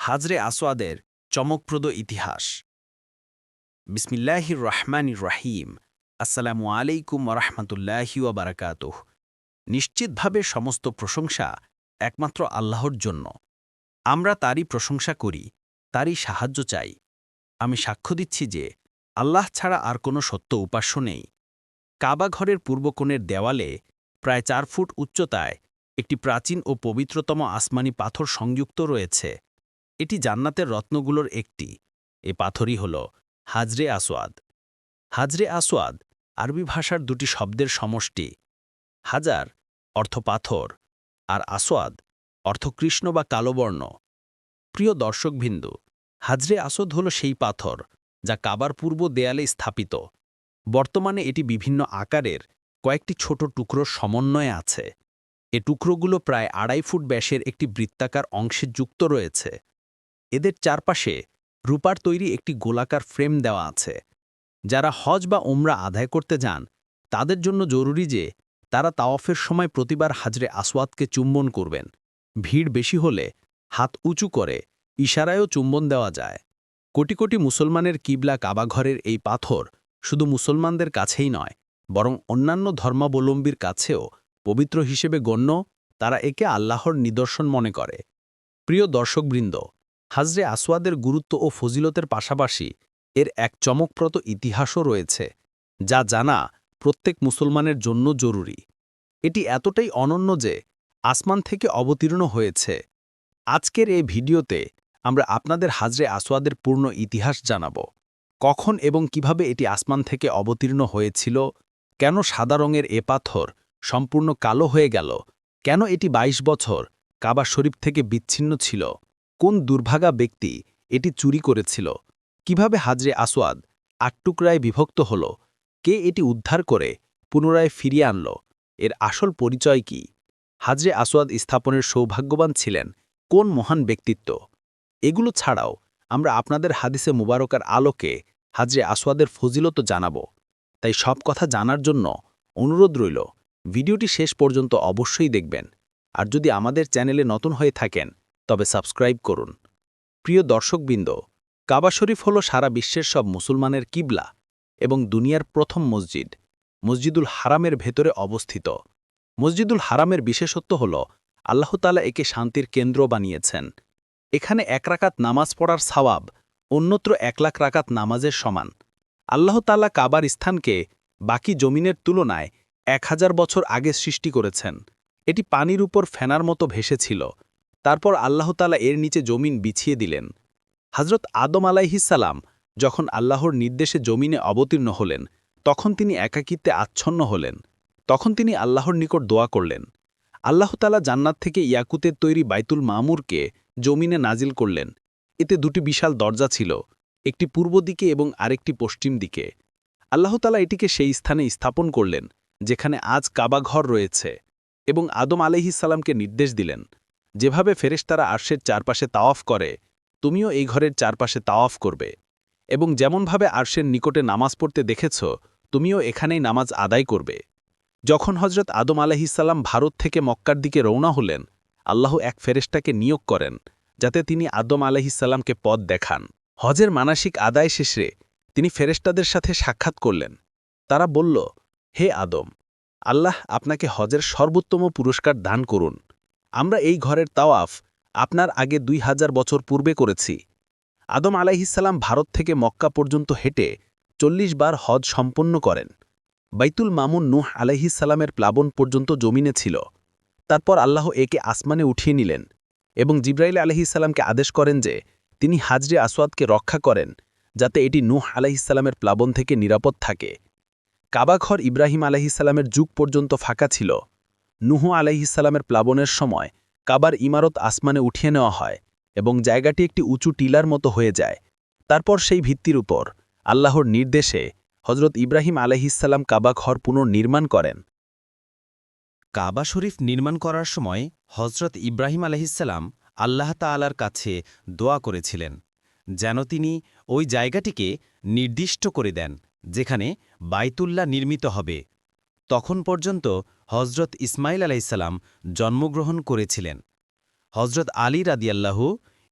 হাজরে আসওয়াদের চমকপ্রদ ইতিহাস। বিসমিল্লাহির রহমানির রাহিম। আসসালামু আলাইকুম রহমতুল্লাহি ওয়াবারাকাতুহ নিশ্চিতভাবে সমস্ত প্রশংসা একমাত্র আল্লাহর জন্য। আমরা তারই প্রশংসা করি, তারই সাহায্য চাই। আমি সাক্ষ্য দিচ্ছি যে আল্লাহ ছাড়া আর কোনো সত্য উপাস্য নেই। কাবাঘরের পূর্বকোণের দেওয়ালে প্রায় চার ফুট উচ্চতায় একটি প্রাচীন ও পবিত্রতম আসমানি পাথর সংযুক্ত রয়েছে। এটি জান্নাতের রত্নগুলোর একটি। এ পাথরই হল হাজরে আসওয়াদ। হাজরে আসওয়াদ আরবি ভাষার দুটি শব্দের সমষ্টি। হাজার অর্থ পাথর আর আসওয়াদ অর্থ কৃষ্ণ বা কালোবর্ণ প্রিয় দর্শকবিন্দু, হাজরে আসদ হল সেই পাথর যা কাবার পূর্ব দেয়ালে স্থাপিত। বর্তমানে এটি বিভিন্ন আকারের কয়েকটি ছোট টুকরোর সমন্বয়ে আছে। এ টুকরোগুলো প্রায় আড়াই ফুট ব্যাসের একটি বৃত্তাকার অংশে যুক্ত রয়েছে। এদের চারপাশে রূপার তৈরি একটি গোলাকার ফ্রেম দেওয়া আছে। যারা হজ বা ওমরা আদায় করতে যান, তাদের জন্য জরুরি যে তারা তাওয়াফের সময় প্রতিবার হাজরে আসওয়াদকে চুম্বন করবেন। ভিড় বেশি হলে হাত উঁচু করে ইশারায়ও চুম্বন দেওয়া যায়। কোটি কোটি মুসলমানের কিবলা কাবাঘরের এই পাথর শুধু মুসলমানদের কাছেই নয়, বরং অন্যান্য ধর্মাবলম্বীর কাছেও পবিত্র হিসেবে গণ্য, তারা একে আল্লাহর নিদর্শন মনে করে। প্রিয় দর্শকবৃন্দ হাজরে আসওয়াদের গুরুত্ব ও ফজিলতের পাশাপাশি এর এক চমকপ্রদ ইতিহাসও রয়েছে, যা জানা প্রত্যেক মুসলমানের জন্য জরুরি। এটি এতটাই অনন্য যে আসমান থেকে অবতীর্ণ হয়েছে। আজকের এই ভিডিওতে আমরা আপনাদের হাজরে আসওয়াদের পূর্ণ ইতিহাস জানাব। কখন এবং কীভাবে এটি আসমান থেকে অবতীর্ণ হয়েছিল? কেন সাদা রঙের এ পাথর সম্পূর্ণ কালো হয়ে গেল? কেন এটি ২২ বছর কাবা শরীফ থেকে বিচ্ছিন্ন ছিল? কোন দুর্ভাগা ব্যক্তি এটি চুরি করেছিল? কীভাবে হাজরে আসওয়াদ আটটুকরায় বিভক্ত হল? কে এটি উদ্ধার করে পুনরায় ফিরিয়ে আনল? এর আসল পরিচয় কি? হাজরে আসওয়াদ স্থাপনের সৌভাগ্যবান ছিলেন কোন মহান ব্যক্তিত্ব? এগুলো ছাড়াও আমরা আপনাদের হাদিসে মুবারকার আলোকে হাজরে আসওয়াদের ফজিলত জানাব। তাই সব কথা জানার জন্য অনুরোধ রইল, ভিডিওটি শেষ পর্যন্ত অবশ্যই দেখবেন। আর যদি আমাদের চ্যানেলে নতুন হয়ে থাকেন তবে সাবস্ক্রাইব করুন। প্রিয় দর্শকবৃন্দ, কাবা শরীফ হল সারা বিশ্বের সব মুসলমানের কিবলা এবং দুনিয়ার প্রথম মসজিদ, মসজিদুল হারামের ভেতরে অবস্থিত। মসজিদুল হারামের বিশেষত্ব হল আল্লাহতালা একে শান্তির কেন্দ্র বানিয়েছেন। এখানে এক রাকাত নামাজ পড়ার সওয়াব অন্যত্র এক লাখ রাকাত নামাজের সমান। আল্লাহতালা কাবার স্থানকে বাকি জমিনের তুলনায় এক হাজার বছর আগে সৃষ্টি করেছেন। এটি পানির উপর ফেনার মতো ভেসেছিল। তারপর আল্লাহতালা এর নিচে জমিন বিছিয়ে দিলেন। হজরত আদম আলাইহিসাল্লাম যখন আল্লাহর নির্দেশে জমিনে অবতীর্ণ হলেন, তখন তিনি একাকিত্বে আচ্ছন্ন হলেন। তখন তিনি আল্লাহর নিকট দোয়া করলেন। আল্লাহতালা জান্নাত থেকে ইয়াকুতের তৈরি বাইতুল মামুরকে জমিনে নাজিল করলেন। এতে দুটি বিশাল দরজা ছিল, একটি পূর্ব দিকে এবং আরেকটি পশ্চিম দিকে। আল্লাহতালা এটিকে সেই স্থানে স্থাপন করলেন, যেখানে আজ কাবাঘর রয়েছে এবং আদম আলহিসাল্লামকে নির্দেশ দিলেন। যেভাবে ফেরেশতারা আর্শের চারপাশে তাওয়াফ করে, তুমিও এই ঘরের চারপাশে তাওয়াফ করবে। এবং যেমনভাবে আর্শের নিকটে নামাজ পড়তে দেখেছ, তুমিও এখানেই নামাজ আদায় করবে। যখন হজরত আদম আলাহিসাল্লাম ভারত থেকে মক্কার দিকে রওনা হলেন, আল্লাহ এক ফেরেশতাকে নিয়োগ করেন, যাতে তিনি আদম আলাহিসাল্লামকে পথ দেখান। হজের মানসিক আদায় শেষে তিনি ফেরেশতাদের সাথে সাক্ষাৎ করলেন। তারা বলল, হে আদম, আল্লাহ আপনাকে হজের সর্বোত্তম পুরস্কার দান করুন। আমরা এই ঘরের তাওয়াফ আপনার আগে দুই হাজার বছর পূর্বে করেছি। আদম আলাইহিসাল্লাম ভারত থেকে মক্কা পর্যন্ত হেঁটে চল্লিশ বার হজ সম্পন্ন করেন। বাইতুল মামুন নুহ আলাইহিসাল্লামের প্লাবন পর্যন্ত জমিনে ছিল। তারপর আল্লাহ একে আসমানে উঠিয়ে নিলেন এবং জিব্রাইল আলহিসাল্লামকে আদেশ করেন যে তিনি হাজরে আসওয়াদকে রক্ষা করেন যাতে এটি নুহ আলাইহিসাল্লামের প্লাবন থেকে নিরাপদ থাকে। কাবাঘর ইব্রাহিম আলাইহিসাল্লামের যুগ পর্যন্ত ফাঁকা ছিল। নুহু আলাইহিসাল্লামের প্লাবনের সময় কাবার ইমারত আসমানে উঠিয়ে নেওয়া হয় এবং জায়গাটি একটি উঁচু টিলার মতো হয়ে যায়। তারপর সেই ভিত্তির উপর আল্লাহর নির্দেশে হজরত ইব্রাহিম আলহিসাল্লাম কাবা ঘর পুনর্নির্মাণ করেন। কাবা শরীফ নির্মাণ করার সময় হজরত ইব্রাহিম আলহিসাল্লাম আল্লাহ তালার কাছে দোয়া করেছিলেন, যেন তিনি ওই জায়গাটিকে নির্দিষ্ট করে দেন, যেখানে বাইতুল্লাহ নির্মিত হবে। তখন পর্যন্ত হজরত ইসমাইল আলাইসাল্লাম জন্মগ্রহণ করেছিলেন। হজরত আলী রাদিয়াল্লাহু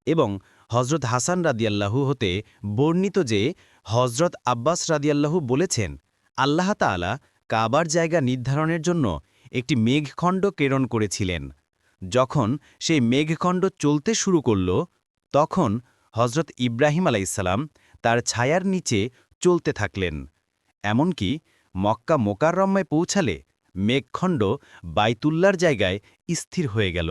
এবং হজরত হাসান রাদিয়াল্লাহু হতে বর্ণিত যে হজরত আব্বাস রাদিয়াল্লাহু বলেছেন, আল্লাহ তাআলা কাবার জায়গা নির্ধারণের জন্য একটি মেঘখণ্ড প্রেরণ করেছিলেন। যখন সেই মেঘখণ্ড চলতে শুরু করল, তখন হজরত ইব্রাহিম আলাইসাল্লাম তার ছায়ার নিচে চলতে থাকলেন। এমনকি মক্কা মোকাররম্মায় পৌঁছালে মেঘখণ্ড বাইতুল্লার জায়গায় স্থির হয়ে গেল।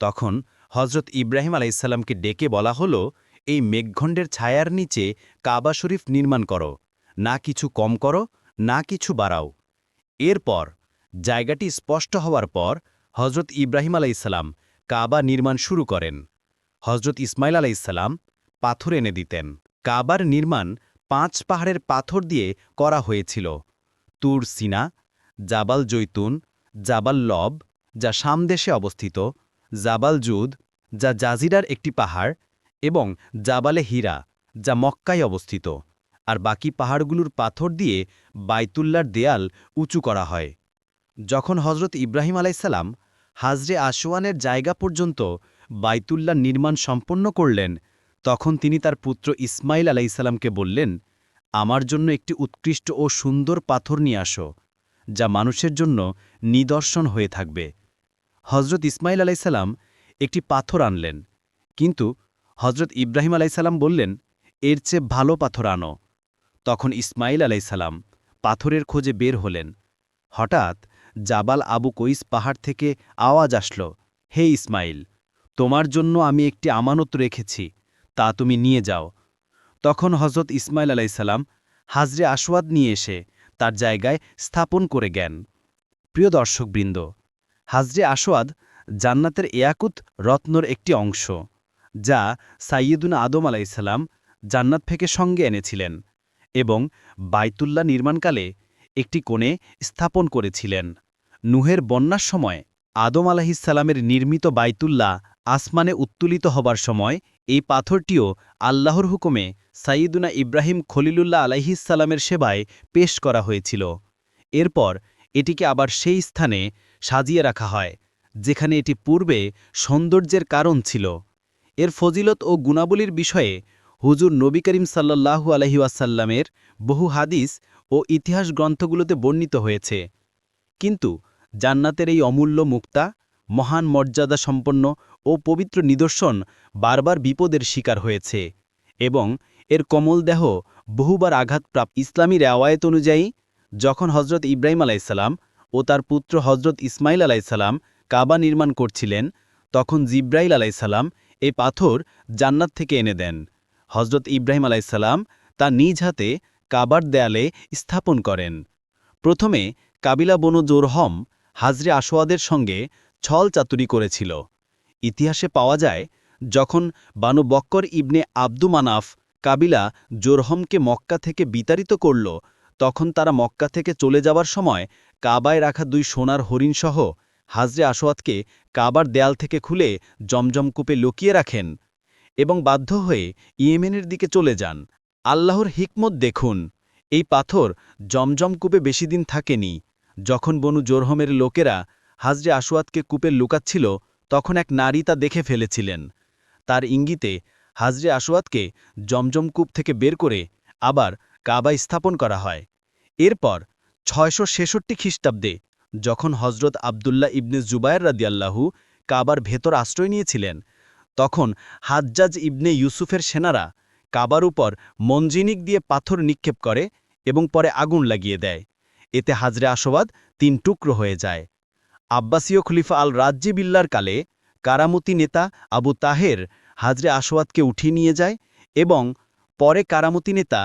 তখন হজরত ইব্রাহিম আলাইসাল্লামকে ডেকে বলা হলো, এই মেঘখণ্ডের ছায়ার নিচে কাবা শরীফ নির্মাণ করো, না কিছু কম করো, না কিছু বাড়াও। এরপর জায়গাটি স্পষ্ট হওয়ার পর হজরত ইব্রাহিম আলাইসাল্লাম কাবা নির্মাণ শুরু করেন। হজরত ইসমাইল আলাইসাল্লাম পাথর এনে দিতেন। কাবার নির্মাণ পাঁচ পাহাড়ের পাথর দিয়ে করা হয়েছিল। তুর সিনা, জাবাল জৈতুন, জাবাল লব, যা সামদেশে অবস্থিত, জাবাল জুদ, যা জাজিরার একটি পাহাড়, এবং জাবালে হীরা, যা মক্কায় অবস্থিত, আর বাকি পাহাড়গুলোর পাথর দিয়ে বাইতুল্লার দেয়াল উঁচু করা হয়। যখন হজরত ইব্রাহিম আলাইসাল্লাম হাজরে আসওয়ানের জায়গা পর্যন্ত বাইতুল্লাহ নির্মাণ সম্পন্ন করলেন, তখন তিনি তার পুত্র ইসমাইল আলাইসাল্লামকে বললেন আমার জন্য একটি উৎকৃষ্ট ও সুন্দর পাথর নিয়ে আসো, যা মানুষের জন্য নিদর্শন হয়ে থাকবে। হজরত ইসমাইল আলাইসাল্লাম একটি পাথর আনলেন, কিন্তু হজরত ইব্রাহিম আলাইসাল্লাম বললেন, এর চেয়ে ভালো পাথর আনো। তখন ইসমাইল আলাইসাল্লাম পাথরের খোঁজে বের হলেন। হঠাৎ জাবাল আবু কইস পাহাড় থেকে আওয়াজ আসল, হে ইসমাইল তোমার জন্য আমি একটি আমানত রেখেছি, তা তুমি নিয়ে যাও। তখন হজরত ইসমাইল আলাইসাল্লাম হাজরে আসওয়াদ নিয়ে এসে তার জায়গায় স্থাপন করে জ্ঞান প্রিয় দর্শকবৃন্দ, হাজরে আসওয়াদ জান্নাতের এয়াকুত রত্নর একটি অংশ, যা সাইয়দুন আদম আলাইসাল্লাম জান্নাত থেকে সঙ্গে এনেছিলেন এবং বাইতুল্লাহ নির্মাণকালে একটি কোণে স্থাপন করেছিলেন। নুহের বন্যার সময় আদম আলাহিসাল্লামের নির্মিত বাইতুল্লাহ আসমানে উত্তোলিত হবার সময় এই পাথরটিও আল্লাহর হুকুমে সাইয়দুনা ইব্রাহিম খলিলুল্লাহ আলাইহিসাল্লামের সেবায় পেশ করা হয়েছিল। এরপর এটিকে আবার সেই স্থানে সাজিয়ে রাখা হয়, যেখানে এটি পূর্বে সৌন্দর্যের কারণ ছিল। এর ফজিলত ও গুণাবলীর বিষয়ে হুজুর নবী করিম সাল্লাহু আলহিউসাল্লামের বহু হাদিস ও ইতিহাস গ্রন্থগুলোতে বর্ণিত হয়েছে। কিন্তু জান্নাতের এই অমূল্য মুক্তা, মহান মর্যাদা সম্পন্ন ও পবিত্র নিদর্শন বারবার বিপদের শিকার হয়েছে এবং এর কমল দেহ বহুবার আঘাতপ্রাপ্ত ইসলামী রেওয়ায়ত অনুযায়ী, যখন হজরত ইব্রাহিম আলাইসাল্লাম ও তার পুত্র হজরত ইসমাইল আলাইসাল্লাম কাবা নির্মাণ করছিলেন, তখন জিব্রাইল আলাইসাল্লাম এই পাথর জান্নাত থেকে এনে দেন। হজরত ইব্রাহিম আলাইসাল্লাম তা নিজ হাতে কাবার দেয়ালে স্থাপন করেন। প্রথমে কাবিলা বনু জোরহম হাজরে আসোয়াদের সঙ্গে ছল চাতুরি করেছিল। ইতিহাসে পাওয়া যায়, যখন বানু বক্কর ইবনে আব্দু মানাফ কাবিলা জোরহমকে মক্কা থেকে বিতাড়িত করল, তখন তারা মক্কা থেকে চলে যাওয়ার সময় কাবায় রাখা দুই সোনার হরিণসহ হাজরে আসোয়াদকে কাবার দেয়াল থেকে খুলে জমজমকূপে লুকিয়ে রাখেন এবং বাধ্য হয়ে ইয়েমেনের দিকে চলে যান। আল্লাহর হিকমত দেখুন, এই পাথর জমজম কূপে বেশি দিন থাকেনি। যখন বনু জোরহমের লোকেরা হাজরে আসোয়াদকে কূপে লুকাচ্ছিল, তখন এক নারী তা দেখে ফেলেছিলেন। তার ইঙ্গিতে হাজরে আসোয়াদকে জমজম কূপ থেকে বের করে আবার কাবা স্থাপন করা হয়। এরপর ছয়শো ছেষট্টি খ্রিস্টাব্দে যখন হজরত আবদুল্লাহ ইবনে জুবায়ের রাদিয়াল্লাহু কাবার ভেতর আশ্রয় নিয়েছিলেন, তখন হাজ্জাজ ইবনে ইউসুফের সেনারা কাবার উপর মঞ্জিনিক দিয়ে পাথর নিক্ষেপ করে এবং পরে আগুন লাগিয়ে দেয়। এতে হাজরে আসবাদ তিন টুকরো হয়ে যায়। আব্বাসীয় খলিফা আল রাজ্জি বিল্লার কালে কারামতি নেতা আবু তাহের হাজরে আসওয়াদকে উঠিয়ে নিয়ে যায় এবং পরে কারামতি নেতা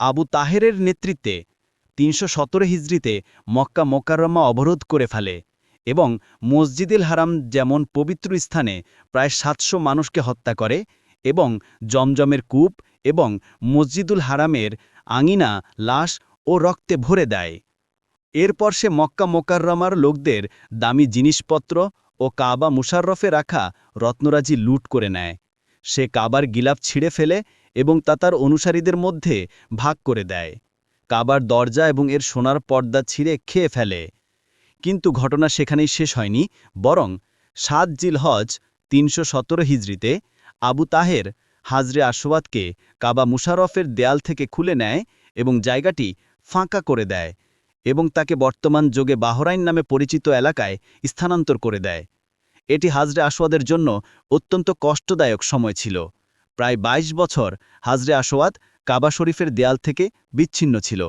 আবু তাহেরের নেতৃত্বে তিনশো সতেরো হিজড়িতে মক্কা মোকাররমা অবরোধ করে ফেলে এবং মসজিদুল হারাম যেমন পবিত্র স্থানে প্রায় সাতশো মানুষকে হত্যা করে এবং জমজমের কূপ এবং মসজিদুল হারামের আঙিনা, লাশ ও রক্তে ভরে দেয়। এরপর সে মক্কা মোকাররমার লোকদের দামি জিনিসপত্র ও কাবা মুশাররফে রাখা রত্নরাজি লুট করে নেয়। সে কাবার গিলাপ ছিঁড়ে ফেলে এবং তা তার অনুসারীদের মধ্যে ভাগ করে দেয়। কাবার দরজা এবং এর সোনার পর্দা ছিঁড়ে খেয়ে ফেলে। কিন্তু ঘটনা সেখানেই শেষ হয়নি, বরং সাত জিল হজ তিনশো সতেরো হিজড়িতে আবু তাহের হাজরে আসওয়াদকে কাবা মুশারফের দেয়াল থেকে খুলে নেয় এবং জায়গাটি ফাঁকা করে দেয়। এবং তাকে বর্তমান যোগে বাহরাইন নামে পরিচিত এলাকায় স্থানান্তর করে দেয়। এটি হাজরে আসওয়াদের জন্য অত্যন্ত কষ্টদায়ক সময় ছিল। প্রায় ২২ বছর হাজরে আসওয়াদ কাবা শরীফের দেয়াল থেকে বিচ্ছিন্ন ছিল।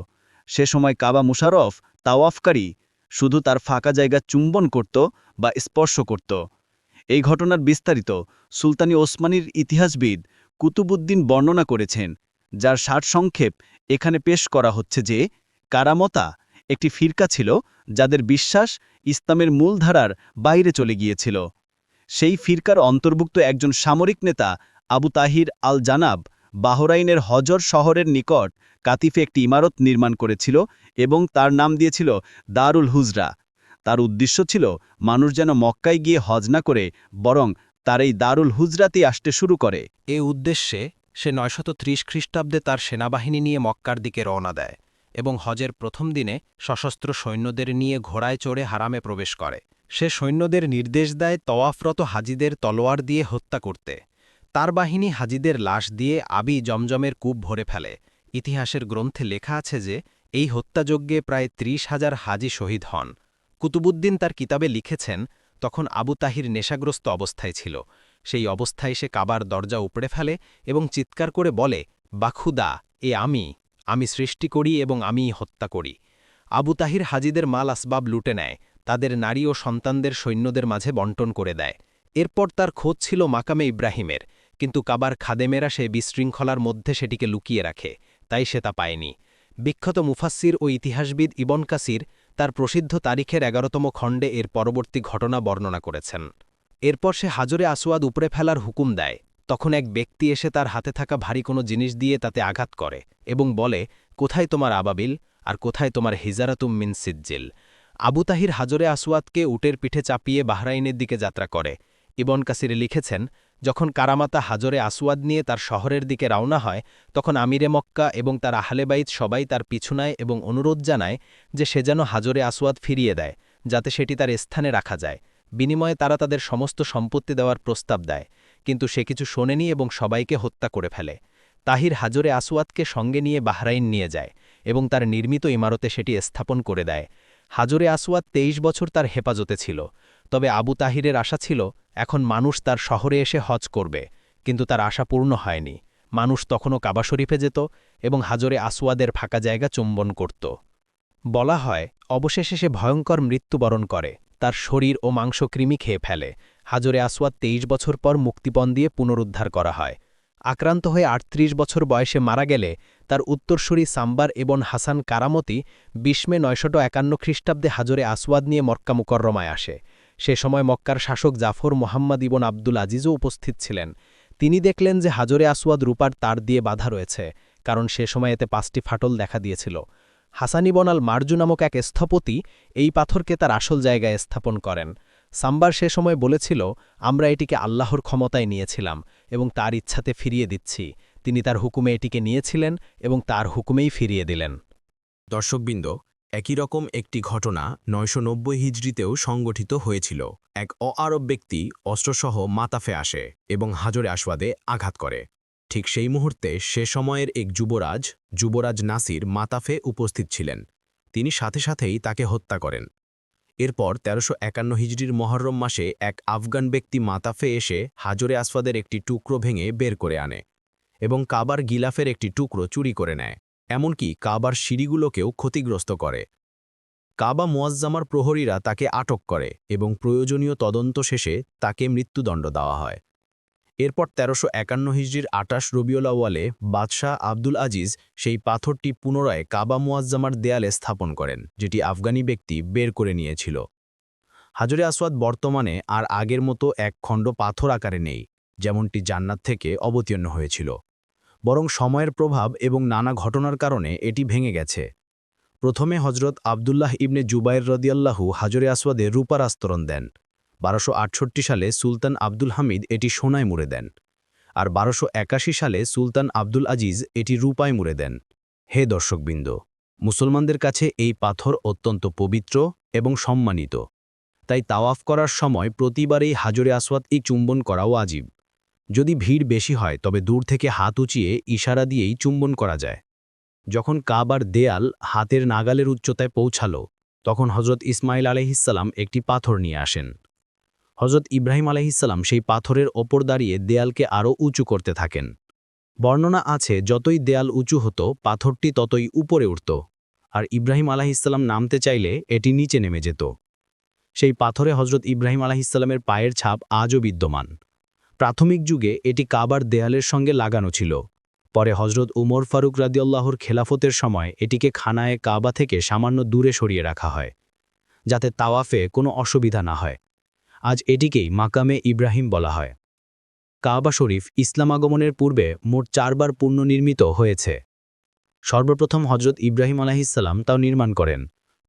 সে সময় কাবা মুশারফ তাওয়াফকারী শুধু তার ফাঁকা জায়গা চুম্বন করত বা স্পর্শ করত। এই ঘটনার বিস্তারিত সুলতানি ওসমানীর ইতিহাসবিদ কুতুবুদ্দিন বর্ণনা করেছেন, যার সারসংক্ষেপ এখানে পেশ করা হচ্ছে যে, কারামতা একটি ফিরকা ছিল যাদের বিশ্বাস ইসলামের মূলধারার বাইরে চলে গিয়েছিল। সেই ফিরকার অন্তর্ভুক্ত একজন সামরিক নেতা আবু তাহির আল জানাব বাহরাইনের হজর শহরের নিকট কাতিফে একটি ইমারত নির্মাণ করেছিল এবং তার নাম দিয়েছিল দারুল হুজরা। তার উদ্দেশ্য ছিল মানুষ যেন মক্কায় গিয়ে হজ না করে, বরং তার এই দারুল হুজরাতেই আসতে শুরু করে। এ উদ্দেশ্যে সে নয়শত খ্রিস্টাব্দে তার সেনাবাহিনী নিয়ে মক্কার দিকে রওনা দেয়। এবং হজের প্রথম দিনে সশস্ত্র সৈন্যদের নিয়ে ঘোড়ায় চড়ে হারামে প্রবেশ করে। সে সৈন্যদের নির্দেশ দেয় তওয়াফরত হাজিদের তলোয়ার দিয়ে হত্যা করতে। তার বাহিনী হাজিদের লাশ দিয়ে আবি জমজমের কূপ ভরে ফেলে। ইতিহাসের গ্রন্থে লেখা আছে যে, এই হত্যাযজ্ঞে প্রায় ত্রিশ হাজার হাজি শহীদ হন। কুতুবুদ্দিন তার কিতাবে লিখেছেন, তখন আবু তাহির নেশাগ্রস্ত অবস্থায় ছিল। সেই অবস্থায় সে কাবার দরজা উপড়ে ফেলে এবং চিৎকার করে বলে, বাখুদা, এ আমি। আমি সৃষ্টি করি এবং আমিই হত্যা করি। আবু তাহির হাজিদের মাল আসবাব লুটে নেয়, তাদের নারী ও সন্তানদের সৈন্যদের মাঝে বন্টন করে দেয়। এরপর তার খোঁজ ছিল মাকামে ইব্রাহিমের, কিন্তু কাবার খাদেমেরা সে বিশৃঙ্খলার মধ্যে সেটিকে লুকিয়ে রাখে, তাই সে তা পায়নি। বিখ্যাত মুফাসির ও ইতিহাসবিদ ইবন কাসির তার প্রসিদ্ধ তারিখের এগারোতম খণ্ডে এর পরবর্তী ঘটনা বর্ণনা করেছেন। এরপর সে হাজরে আসওয়াদ উপরে ফেলার হুকুম দেয়। তখন এক ব্যক্তি এসে তার হাতে থাকা ভারী কোনো জিনিস দিয়ে তাতে আঘাত করে এবং বলে, কোথায় তোমার আবাবিল আর কোথায় তোমার হিজারাতুম মিন সিজ্জিল? আবু তাহির হাজরে আসওয়াদকে উটের পিঠে চাপিয়ে বাহরাইনের দিকে যাত্রা করে। ইবন কাসিরে লিখেছেন, যখন কারামাতা হাজরে আসওয়াদ নিয়ে তার শহরের দিকে রওনা হয়, তখন আমিরে মক্কা এবং তার আহলেবাইত সবাই তার পিছুনায় এবং অনুরোধ জানায় যে সে যেন হাজরে আসওয়াদ ফিরিয়ে দেয়, যাতে সেটি তার স্থানে রাখা যায়। বিনিময়ে তারা তাদের সমস্ত সম্পত্তি দেওয়ার প্রস্তাব দেয়। কিন্তু সে কিছু শোনেনি এবং সবাইকে হত্যা করে ফেলে। তাহির হাজরে আসওয়াদকে সঙ্গে নিয়ে বাহরাইন নিয়ে যায় এবং তার নির্মিত ইমারতে সেটি স্থাপন করে দেয়। হাজরে আসওয়াদ তেইশ বছর তার হেফাজতে ছিল, তবে আবু তাহিরের আশা ছিল, এখন মানুষ তার শহরে এসে হজ করবে, কিন্তু তার আশা পূর্ণ হয়নি। মানুষ তখনও কাবা শরীফে যেত এবং হাজরে আসওয়াদের ফাঁকা জায়গা চুম্বন করত। বলা হয়, অবশেষে সে ভয়ঙ্কর মৃত্যুবরণ করে, তার শরীর ও মাংস কৃমি খেয়ে ফেলে হাজরে আসওয়াদ তেইশ বছর পর মুক্তিপণ দিয়ে পুনরুদ্ধার করা হয়। আক্রান্ত হয়ে আটত্রিশ বছর বয়সে মারা গেলে তার উত্তরসূরি সাম্বার এবং হাসান কারামতি বিস্মে নয়শত একান্ন খ্রিস্টাব্দে হাজরে আসওয়াদ নিয়ে মক্কা মুকররমায় আসে। সে সময় মক্কার শাসক জাফর মোহাম্মদ ইবন আব্দুল আজিজও উপস্থিত ছিলেন। তিনি দেখলেন যে হাজরে আসওয়াদ রূপার তার দিয়ে বাধা রয়েছে, কারণ সে সময় এতে পাঁচটি ফাটল দেখা দিয়েছিল। হাসানিবনাল মার্জু নামক এক স্থপতি এই পাথরকে তার আসল জায়গায় স্থাপন করেন। সাম্বার সে সময় বলেছিল, আমরা এটিকে আল্লাহর ক্ষমতায় নিয়েছিলাম এবং তার ইচ্ছাতে ফিরিয়ে দিচ্ছি। তিনি তার হুকুমে এটিকে নিয়েছিলেন এবং তার হুকুমেই ফিরিয়ে দিলেন। দর্শকবৃন্দ, একই রকম একটি ঘটনা নয়শো নব্বই হিজড়িতেও সংগঠিত হয়েছিল। এক অ আরব ব্যক্তি অস্ত্রসহ মাতাফে আসে এবং হাজরে আসওয়াদে আঘাত করে। ঠিক সেই মুহূর্তে সে সময়ের এক যুবরাজ যুবরাজ নাসির মাতাফে উপস্থিত ছিলেন। তিনি সাথে সাথেই তাকে হত্যা করেন। এরপর তেরোশো একান্ন হিজড়ির মহরম মাসে এক আফগান ব্যক্তি মাতাফে এসে হাজরে আসফাদের একটি টুকরো ভেঙে বের করে আনে এবং কাবার গিলাফের একটি টুকরো চুরি করে নেয়, এমনকি কাবার সিঁড়িগুলোকেও ক্ষতিগ্রস্ত করে। কাবা মোয়াজ্জামার প্রহরীরা তাকে আটক করে এবং প্রয়োজনীয় তদন্ত শেষে তাকে মৃত্যুদণ্ড দেওয়া হয়। এরপর তেরোশো একান্ন হিজড়ির আটাশ রবিউলাওয়ালে বাদশাহ আব্দুল আজিজ সেই পাথরটি পুনরায় কাবা মুয়াজ্জামার দেয়ালে স্থাপন করেন, যেটি আফগানি ব্যক্তি বের করে নিয়েছিল। হাজরে আসওয়াদ বর্তমানে আর আগের মতো এক খণ্ড পাথর আকারে নেই, যেমনটি জান্নাত থেকে অবতীর্ণ হয়েছিল। বরং সময়ের প্রভাব এবং নানা ঘটনার কারণে এটি ভেঙে গেছে। প্রথমে হজরত আবদুল্লাহ ইবনে জুবাইর রদিয়াল্লাহু হাজরে আসওয়াদে রূপার আস্তরণ দেন। বারোশো সালে সুলতান আব্দুল হামিদ এটি সোনায় মুড়ে দেন, আর বারোশো সালে সুলতান আব্দুল আজিজ এটি রূপায় মুড়ে দেন। হে দর্শকবৃন্দ, মুসলমানদের কাছে এই পাথর অত্যন্ত পবিত্র এবং সম্মানিত, তাই তাওয়াফ করার সময় প্রতিবারেই হাজরে আসওয়াদ ই চুম্বন করাও আজীব। যদি ভিড় বেশি হয়, তবে দূর থেকে হাত উঁচিয়ে ইশারা দিয়েই চুম্বন করা যায়। যখন কাবার দেয়াল হাতের নাগালের উচ্চতায় পৌঁছালো, তখন হজরত ইসমাইল আলহিসাল্লাম একটি পাথর নিয়ে আসেন। হজরত ইব্রাহিম আলহিসাল্লাম সেই পাথরের ওপর দাঁড়িয়ে দেয়ালকে আরও উঁচু করতে থাকেন। বর্ণনা আছে, যতই দেয়াল উঁচু হতো, পাথরটি ততই উপরে উঠত। আর ইব্রাহিম আলাহিসাল্লাম নামতে চাইলে এটি নিচে নেমে যেত। সেই পাথরে হজরত ইব্রাহিম আলাহিসাল্লামের পায়ের ছাপ আজও বিদ্যমান। প্রাথমিক যুগে এটি কাবার দেয়ালের সঙ্গে লাগানো ছিল। পরে হজরত উমর ফারুক রাদিউল্লাহর খেলাফতের সময় এটিকে খানায় কাবা থেকে সামান্য দূরে সরিয়ে রাখা হয়, যাতে তাওয়াফে কোনো অসুবিধা না হয়। আজ এটিকেই মাকামে ইব্রাহিম বলা হয়। কাবা শরীফ ইসলাম আগমনের পূর্বে মোট চারবার পুনর্নির্মিত হয়েছে। সর্বপ্রথম হজরত ইব্রাহিম আলাহিসাল্লাম তাও নির্মাণ করেন।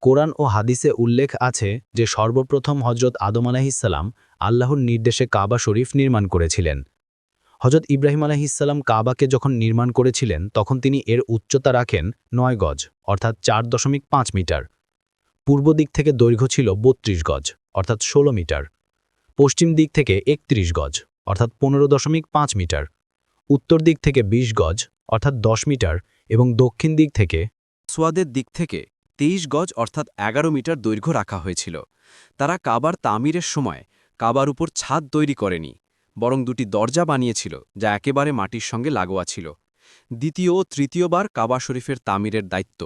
কোরআন ও হাদিসে উল্লেখ আছে যে সর্বপ্রথম হজরত আদম আলাহিসাল্লাম আল্লাহর নির্দেশে কাবা শরীফ নির্মাণ করেছিলেন। হজরত ইব্রাহিম আলাহিসাল্লাম কাবাকে যখন নির্মাণ করেছিলেন, তখন তিনি এর উচ্চতা রাখেন নয় গজ, অর্থাৎ চার দশমিক পাঁচ মিটার। পূর্ব দিক থেকে দৈর্ঘ্য ছিল বত্রিশ গজ, অর্থাৎ ষোলো মিটার। পশ্চিম দিক থেকে একত্রিশ গজ, অর্থাৎ পনেরো দশমিক পাঁচ মিটার। উত্তর দিক থেকে ২০ গজ, অর্থাৎ দশ মিটার, এবং দক্ষিণ দিক থেকে সোয়াদের দিক থেকে তেইশ গজ, অর্থাৎ এগারো মিটার দৈর্ঘ্য রাখা হয়েছিল। তারা কাবার তামিরের সময় কাবার উপর ছাদ তৈরি করেনি, বরং দুটি দরজা বানিয়েছিল, যা একেবারে মাটির সঙ্গে লাগোয়া ছিল। দ্বিতীয় ও তৃতীয়বার কাবা শরীফের তামিরের দায়িত্ব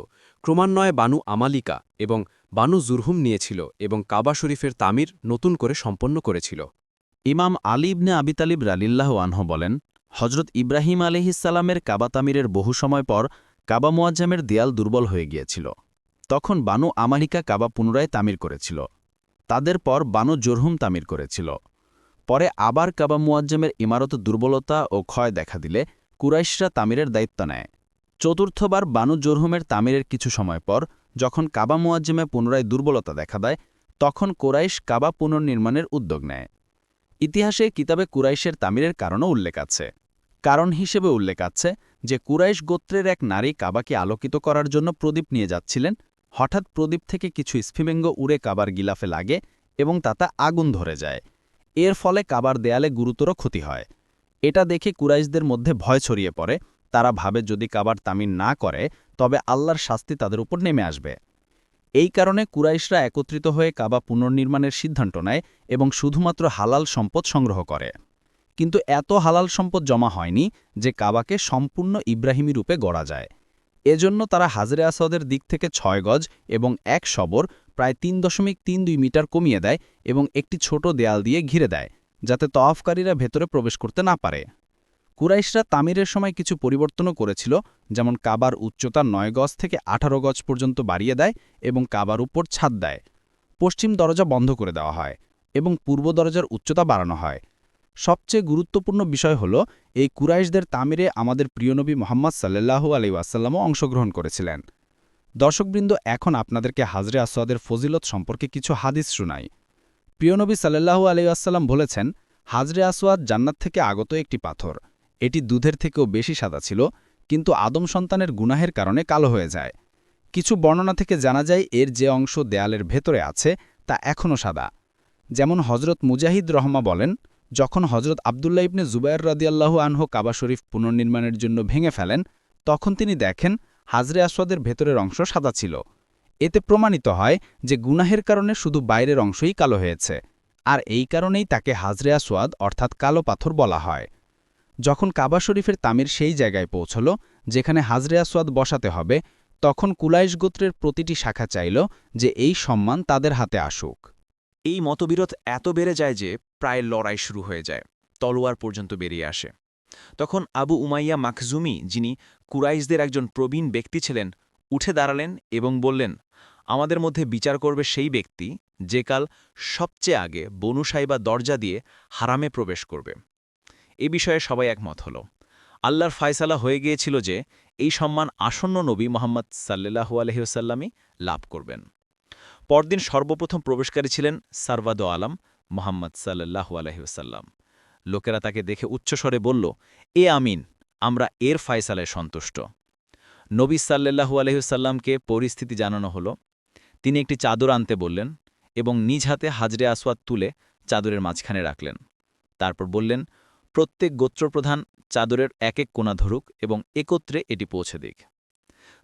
ক্রমান্বয়ে বানু আমালিকা এবং বানু জুরহুম নিয়েছিল এবং কাবা শরীফের তামির নতুন করে সম্পন্ন করেছিল। ইমাম আলী ইবনে আবি তালিব রালিল্লাহ আনহ বলেন হজরত ইব্রাহিম আলিহিসাল্লামের কাবা তামিরের বহু সময় পর কাবা মুয়াজ্জামের দেয়াল দুর্বল হয়ে গিয়েছিল। তখন বানু আমালিকা কাবা পুনরায় তামির করেছিল। তাদের পর বানু জোরহুম তামির করেছিল। পরে আবার কাবা মুয়াজ্জামের ইমারত দুর্বলতা ও ক্ষয় দেখা দিলে কুরাইশরা তামিরের দায়িত্ব নেয়। চতুর্থবার বানু জোরহুমের তামিরের কিছু সময় পর যখন কাবা মুয়াজ্জামে পুনরায় দুর্বলতা দেখা দেয়, তখন কোরাইশ কাবা পুনর্নির্মাণের উদ্যোগ নেয়। ইতিহাসে কিতাবে কুরাইশের তামিরের কারণও উল্লেখ আছে। কারণ হিসেবে উল্লেখ আছে যে কুরাইশ গোত্রের এক নারী কাবাকে আলোকিত করার জন্য প্রদীপ নিয়ে যাচ্ছিলেন। হঠাৎ প্রদীপ থেকে কিছু স্ফিবেঙ্গ উড়ে কাবার গিলাফে লাগে এবং তাতে আগুন ধরে যায়। এর ফলে কাবার দেয়ালে গুরুতর ক্ষতি হয়। এটা দেখে কুরাইশদের মধ্যে ভয় ছড়িয়ে পড়ে। তারা ভাবে যদি কাবার তামির না করে তবে আল্লাহর শাস্তি তাদের উপর নেমে আসবে। এই কারণে কুরাইশরা একত্রিত হয়ে কাবা পুনর্নির্মাণের সিদ্ধান্ত নেয় এবং শুধুমাত্র হালাল সম্পদ সংগ্রহ করে। কিন্তু এত হালাল সম্পদ জমা হয়নি যে কাবাকে সম্পূর্ণ ইব্রাহিমী রূপে গড়া যায়। এজন্য তারা হাজরে আসাদের দিক থেকে ছয় গজ এবং এক শবর প্রায় তিন দশমিক তিন দুই মিটার কমিয়ে দেয় এবং একটি ছোট দেয়াল দিয়ে ঘিরে দেয়, যাতে তওয়াফকারীরা ভেতরে প্রবেশ করতে না পারে। কুরাইশরা তামিরের সময় কিছু পরিবর্তনও করেছিল, যেমন কাবার উচ্চতা নয় গজ থেকে আঠারো গজ পর্যন্ত বাড়িয়ে দেয় এবং কাবার উপর ছাদ দেয়। পশ্চিম দরজা বন্ধ করে দেওয়া হয় এবং পূর্ব দরজার উচ্চতা বাড়ানো হয়। সবচেয়ে গুরুত্বপূর্ণ বিষয় হল, এই কুরাইশদের তামিরে আমাদের প্রিয়নবী মোহাম্মদ সাল্লাহু আলি ওয়াসাল্লামও অংশগ্রহণ করেছিলেন। দর্শকবৃন্দ, এখন আপনাদেরকে হাজরে আসওয়াদের ফজিলত সম্পর্কে কিছু হাদিস শুনাই। প্রিয়নবী সাল্লাহু আলি ওয়াসাল্লাম বলেছেন, হাজরে আসওয়াদ জান্নাত থেকে আগত একটি পাথর। এটি দুধের থেকেও বেশি সাদা ছিল, কিন্তু আদম সন্তানের গুনাহের কারণে কালো হয়ে যায়। কিছু বর্ণনা থেকে জানা যায়, এর যে অংশ দেয়ালের ভেতরে আছে, তা এখনও সাদা। যেমন হজরত মুজাহিদ রহমা বলেন, যখন হজরত আবদুল্লা ইবনে জুবাইর রাদিয়াল্লাহু আনহ কাবা শরীফ পুনর্নির্মাণের জন্য ভেঙে ফেলেন, তখন তিনি দেখেন হাজরে আসওয়াদের ভেতরের অংশ সাদা ছিল। এতে প্রমাণিত হয় যে গুনাহের কারণে শুধু বাইরের অংশই কালো হয়েছে। আর এই কারণেই তাকে হাজরে আসওয়াদ, অর্থাৎ কালো পাথর বলা হয়। যখন কাবা শরীফের তামির সেই জায়গায় পৌঁছল, যেখানে হাজরে আসওয়াদ বসাতে হবে, তখন কুলাইশ গোত্রের প্রতিটি শাখা চাইল যে এই সম্মান তাদের হাতে আসুক। এই মতবিরোধ এত বেড়ে যায় যে প্রায় লড়াই শুরু হয়ে যায়, তলোয়ার পর্যন্ত বেরিয়ে আসে। তখন আবু উমাইয়া মাখজুমি, যিনি কুরাইশদের একজন প্রবীণ ব্যক্তি ছিলেন, উঠে দাঁড়ালেন এবং বললেন, আমাদের মধ্যে বিচার করবে সেই ব্যক্তি যে কাল সবচেয়ে আগে বনু সাইবা দরজা দিয়ে হারামে প্রবেশ করবে। এ বিষয়ে সবাই একমত হল। আল্লাহর ফায়সালা হয়ে গিয়েছিল যে, এই সম্মান আসন্ন নবী মোহাম্মদ সাল্লাহু আলহিউসাল্লামই লাভ করবেন। পরদিন সর্বপ্রথম প্রবেশকারী ছিলেন সারওয়াদ আলম মোহাম্মদ সাল্লাহু আলহিউসাল্লাম লোকেরা তাকে দেখে উচ্চস্বরে বলল, এ আমিন, আমরা এর ফায়সালায় সন্তুষ্ট। নবী সাল্লাহু আলহিউসাল্লামকে পরিস্থিতি জানানো হল। তিনি একটি চাদর আনতে বললেন এবং নিজ হাতে হাজরে আসওয়াদ তুলে চাদরের মাঝখানে রাখলেন। তারপর বললেন প্রত্যেক গোত্রপ্রধান চাদরের এক এক কোণা ধরুক এবং একত্রে এটি পৌঁছে দিক।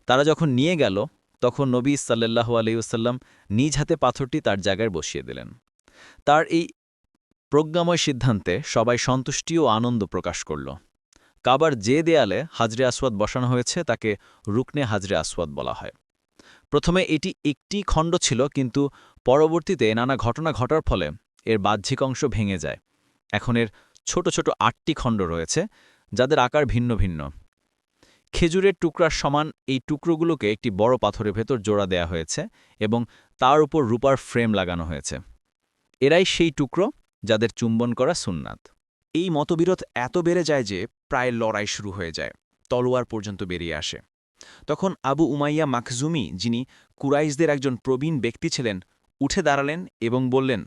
তারা যখন নিয়ে গেল, তখন নবী সাল্লাল্লাহু আলাইসাল্লাম নিজ হাতে পাথরটি তার জায়গায় বসিয়ে দিলেন। তার এই প্রজ্ঞাময় সিদ্ধান্তে সবাই সন্তুষ্টি ও আনন্দ প্রকাশ করল। কাবার যে দেয়ালে হাজরে আসওয়াদ বসানো হয়েছে, তাকে রুকনে হাজরে আসওয়াদ বলা হয়। প্রথমে এটি একটি খণ্ড ছিল, কিন্তু পরবর্তীতে নানা ঘটনা ঘটার ফলে এর বাহ্যিক অংশ ভেঙে যায়। এখন এর ছোট ছোট আটটি খণ্ড রয়েছে, যাদের আকার ভিন্ন ভিন্ন। খেজুরের টুকরার সমান এই টুকরোগুলোকে একটি বড় পাথরের ভেতর জোড়া দেয়া হয়েছে এবং তার উপর রূপার ফ্রেম লাগানো হয়েছে। এরাই সেই টুকরো যাদের চুম্বন করা সুন্নাত। এই মতবিরোধ এত বেড়ে যায় যে প্রায় লড়াই শুরু হয়ে যায়, তলোয়ার পর্যন্ত বেরিয়ে আসে। তখন আবু উমাইয়া মাখজুমি, যিনি কুরাইশদের একজন প্রবীণ ব্যক্তি ছিলেন, উঠে দাঁড়ালেন এবং বললেন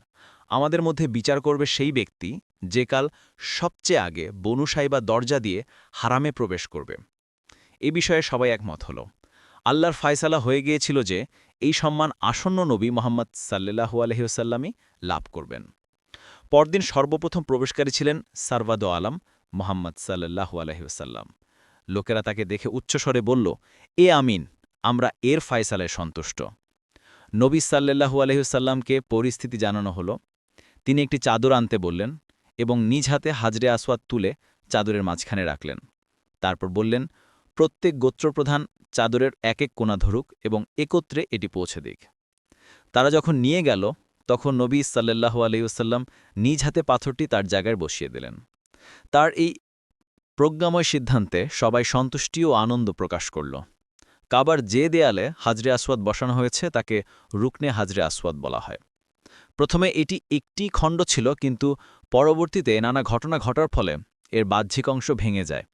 আমাদের মধ্যে বিচার করবে সেই ব্যক্তি যে কাল সবচেয়ে আগে বনু বা দরজা দিয়ে হারামে প্রবেশ করবে। এ বিষয়ে সবাই একমত হল। আল্লাহর ফায়সালা হয়ে গিয়েছিল যে এই সম্মান আসন্ন নবী মোহাম্মদ সাল্লাহু আলহিউসাল্লামই লাভ করবেন। পরদিন সর্বপ্রথম প্রবেশকারী ছিলেন সারওয়াদ আলম মোহাম্মদ সাল্লাহু আলহিউসাল্লাম লোকেরা তাকে দেখে উচ্চস্বরে বলল, এ আমিন, আমরা এর ফায়সালায় সন্তুষ্ট। নবী সাল্লাহু আলহিউসাল্লামকে পরিস্থিতি জানানো হল তিনি একটি চাদর আনতে বললেন এবং নিজ হাতে হাজরে আসওয়াদ তুলে চাদরের মাঝখানে রাখলেন। তারপর বললেন, প্রত্যেক গোত্রপ্রধান চাদরের এক এক কোণা ধরুক এবং একত্রে এটি পৌঁছে দিক। তারা যখন নিয়ে গেল, তখন নবী সাল্লাল্লাহু আলাইসাল্লাম নিজ হাতে পাথরটি তার জায়গায় বসিয়ে দিলেন। তার এই প্রজ্ঞাময় সিদ্ধান্তে সবাই সন্তুষ্টি ও আনন্দ প্রকাশ করল। কাবার যে দেয়ালে হাজরে আসওয়াদ বসানো হয়েছে, তাকে রুকনে হাজরে আসওয়াদ বলা হয়। প্রথমে এটি একটি খণ্ড ছিল, কিন্তু পরবর্তীতে নানা ঘটনা ঘটার ফলে এর বাহ্যিক অংশ ভেঙে যায়।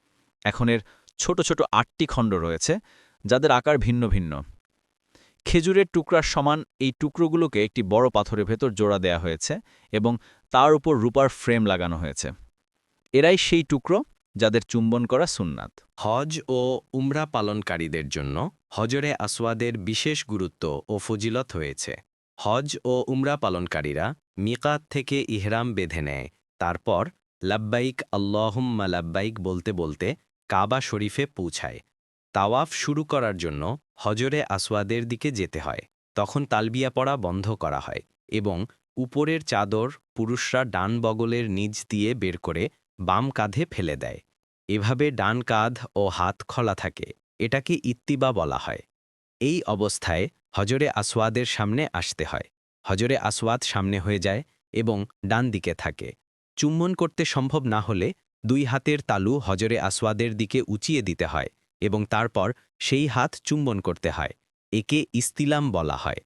এখন এর ছোট ছোট আটটি খণ্ড রয়েছে, যাদের আকার ভিন্ন ভিন্ন। খেজুরের টুকরার সমান এই টুকরোগুলোকে একটি বড় পাথরের ভেতর জোড়া দেয়া হয়েছে এবং তার উপর রূপার ফ্রেম লাগানো হয়েছে। এরাই সেই টুকরো যাদের চুম্বন করা সুন্নাত। হজ ও উমরা পালনকারীদের জন্য হজরে আসওয়াদের বিশেষ গুরুত্ব ও ফজিলত হয়েছে হজ ও উমরা পালনকারীরা মিকাত থেকে ইহরাম বেঁধে নেয়। তারপর লাব্বাইক আল্লাহুম্মা লাব্বাইক বলতে বলতে কাবা শরীফে পৌঁছায়। তাওয়াফ শুরু করার জন্য হজরে আসওয়াদের দিকে যেতে হয়। তখন তালবিয়া পড়া বন্ধ করা হয় এবং উপরের চাদর পুরুষরা ডান বগলের নিচ দিয়ে বের করে বাম কাঁধে ফেলে দেয়। এভাবে ডান কাঁধ ও হাত খোলা থাকে। এটাকে ইত্তিবা বলা হয়। এই অবস্থায় হজরে আসওয়াদের সামনে আসতে হয়। হজরে আসওয়াদ সামনে হয়ে যায় এবং ডান দিকে থাকে। চুম্বন করতে সম্ভব না হলে দুই হাতের তালু হজরে আসওয়াদের দিকে উঁচিয়ে দিতে হয় এবং তারপর সেই হাত চুম্বন করতে হয়, একে ইস্তিলাম বলা হয়।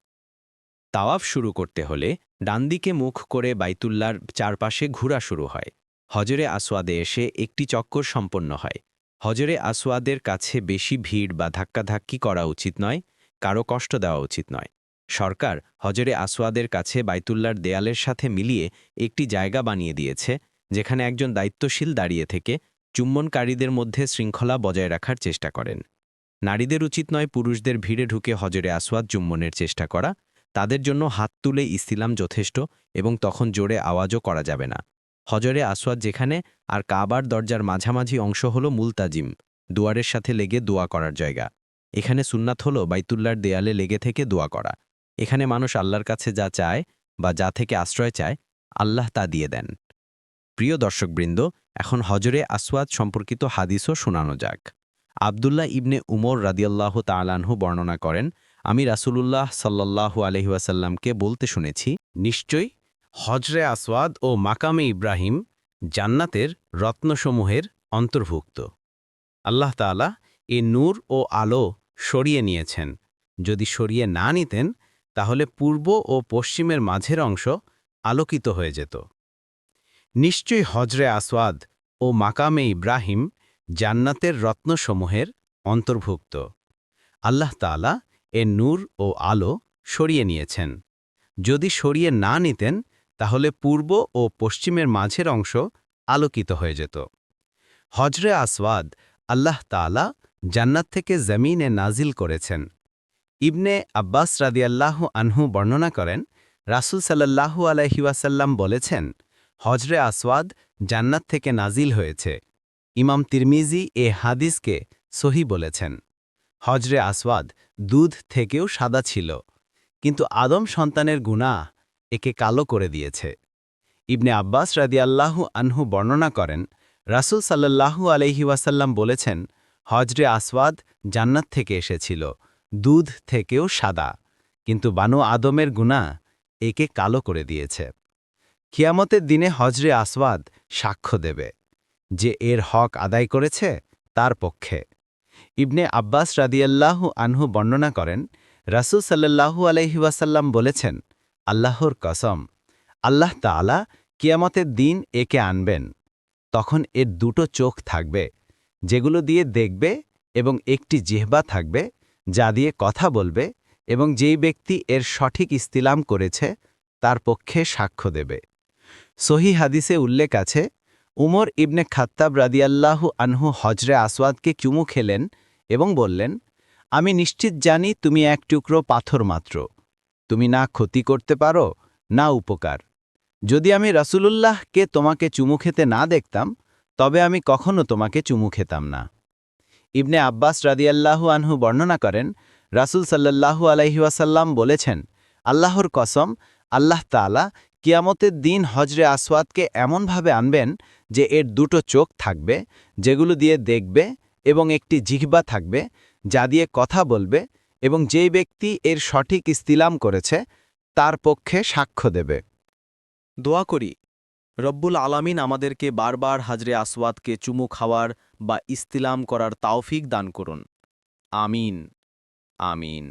তাওয়াফ শুরু করতে হলে ডানদিকে মুখ করে বাইতুল্লার চারপাশে ঘোরা শুরু হয়। হজরে আসওয়াদে এসে একটি চক্কর সম্পন্ন হয়। হজরে আসওয়াদের কাছে বেশি ভিড় বা ধাক্কাধাক্কি করা উচিত নয় কারও কষ্ট দেওয়া উচিত নয়। সরকার হজরে আসওয়াদের কাছে বাইতুল্লার দেয়ালের সাথে মিলিয়ে একটি জায়গা বানিয়ে দিয়েছে, যেখানে একজন দায়িত্বশীল দাঁড়িয়ে থেকে চুম্বনকারীদের মধ্যে শৃঙ্খলা বজায় রাখার চেষ্টা করেন। নারীদের উচিত নয় পুরুষদের ভিড়ে ঢুকে হজরে আসওয়াদ চুম্বনের চেষ্টা করা, তাদের জন্য হাত তুলে ইস্তিলাম যথেষ্ট এবং তখন জোরে আওয়াজও করা যাবে না। হজরে আসওয়াদ যেখানে, আর কাবার দরজার মাঝামাঝি অংশ হল মুলতাজিম, দুয়ারের সাথে লেগে দোয়া করার জায়গা। এখানে সুন্নাত হল বাইতুল্লার দেয়ালে লেগে থেকে দোয়া করা। এখানে মানুষ আল্লাহর কাছে যা চায় বা যা থেকে আশ্রয় চায়, আল্লাহ তা দিয়ে দেন। প্রিয় দর্শকবৃন্দ, এখন হজরে আসওয়াদ সম্পর্কিত হাদিসও শোনানো যাক। আবদুল্লাহ ইবনে উমর রাদিয়াল্লাহ তালানহু বর্ণনা করেন, আমি রাসূলুল্লাহ সাল্লাল্লাহু আলহিউসাল্লামকে বলতে শুনেছি, নিশ্চয়ই হজরে আসওয়াদ ও মাকামে ইব্রাহিম জান্নাতের রত্নসমূহের অন্তর্ভুক্ত। আল্লাহ তাআলা এ নূর ও আলো সরিয়ে নিয়েছেন। যদি সরিয়ে না নিতেন, তাহলে পূর্ব ও পশ্চিমের মাঝের অংশ আলোকিত হয়ে যেত। নিশ্চয়ই হজরে আসওয়াদ ও মাকামে ইব্রাহিম জান্নাতের রত্নসমূহের অন্তর্ভুক্ত। আল্লাহ তাআলা এ নূর ও আলো সরিয়ে নিয়েছেন। যদি সরিয়ে না নিতেন, তাহলে পূর্ব ও পশ্চিমের মাঝের অংশ আলোকিত হয়ে যেত। হজরে আসওয়াদ আল্লাহ তাআলা জান্নাত থেকে জমিনে নাজিল করেছেন। ইবনে আব্বাস রাদিয়াল্লাহু আনহু বর্ণনা করেন, রাসূল সাল্লাল্লাহু আলাইহি ওয়াসাল্লাম বলেছেন হজরে আসওয়াদ জান্নাত থেকে নাজিল হয়েছে। ইমাম তিরমিজি এ হাদিসকে সহি বলেছেন। হজরে আসওয়াদ দুধ থেকেও সাদা ছিল, কিন্তু আদম সন্তানের গুনাহ একে কালো করে দিয়েছে। ইবনে আব্বাস রাদিয়াল্লাহু আনহু বর্ণনা করেন, রাসূল সাল্লাল্লাহু আলাইহি ওয়াসাল্লাম বলেছেন হজরে আসওয়াদ জান্নাত থেকে এসেছিল, দুধ থেকেও সাদা। কিন্তু বানু আদমের গুণা একে কালো করে দিয়েছে। কিয়ামতের দিনে হজরে আসওয়াদ সাক্ষ্য দেবে যে এর হক আদায় করেছে তার পক্ষে। ইবনে আব্বাস রাদিয়াল্লাহু আনহু বর্ণনা করেন, রাসূল সাল্লাল্লাহু আলাইহি ওয়াসাল্লাম বলেছেন, আল্লাহর কসম, আল্লাহ তাআলা কিয়ামতের দিন একে আনবেন। তখন এর দুটো চোখ থাকবে যেগুলো দিয়ে দেখবে এবং একটি জিহ্বা থাকবে, যা দিয়ে কথা বলবে এবং যেই ব্যক্তি এর সঠিক ইস্তিলাম করেছে, তার পক্ষে সাক্ষ্য দেবে। সহি হাদিসে উল্লেখ আছে, উমর ইবনে খাত্তাব রাদিয়াল্লাহু আনহু হজরে আসওয়াদকে চুমু খেলেন এবং বললেন, আমি নিশ্চিত জানি তুমি এক টুকরো পাথর মাত্র। তুমি না ক্ষতি করতে পারো, না উপকার। যদি আমি রাসূলুল্লাহকে তোমাকে চুমু খেতে না দেখতাম তবে আমি কখনো তোমাকে চুমু খেতাম না। ইবনে আব্বাস রাদিয়াল্লাহু আনহু বর্ণনা করেন, রাসূল সাল্লাল্লাহু আলাইহি ওয়াসাল্লাম বলেছেন, আল্লাহর কসম, আল্লাহ তাআলা কিয়ামতের দিন হজরে আসওয়াদকে এমনভাবে আনবেন যে এর দুটো চোখ থাকবে, যেগুলো দিয়ে দেখবে এবং একটি জিহ্বা থাকবে, যা দিয়ে কথা বলবে এবং যেই ব্যক্তি এর সঠিক ইস্তিলাম করেছে, তার পক্ষে সাক্ষ্য দেবে। দোয়া করি রব্বুল আলামিন আমাদেরকে বারবার হাজরে আসওয়াদকে চুমু খাওয়ার বা ইস্তিলাম করার তাওফিক দান করুন। আমিন। আমিন।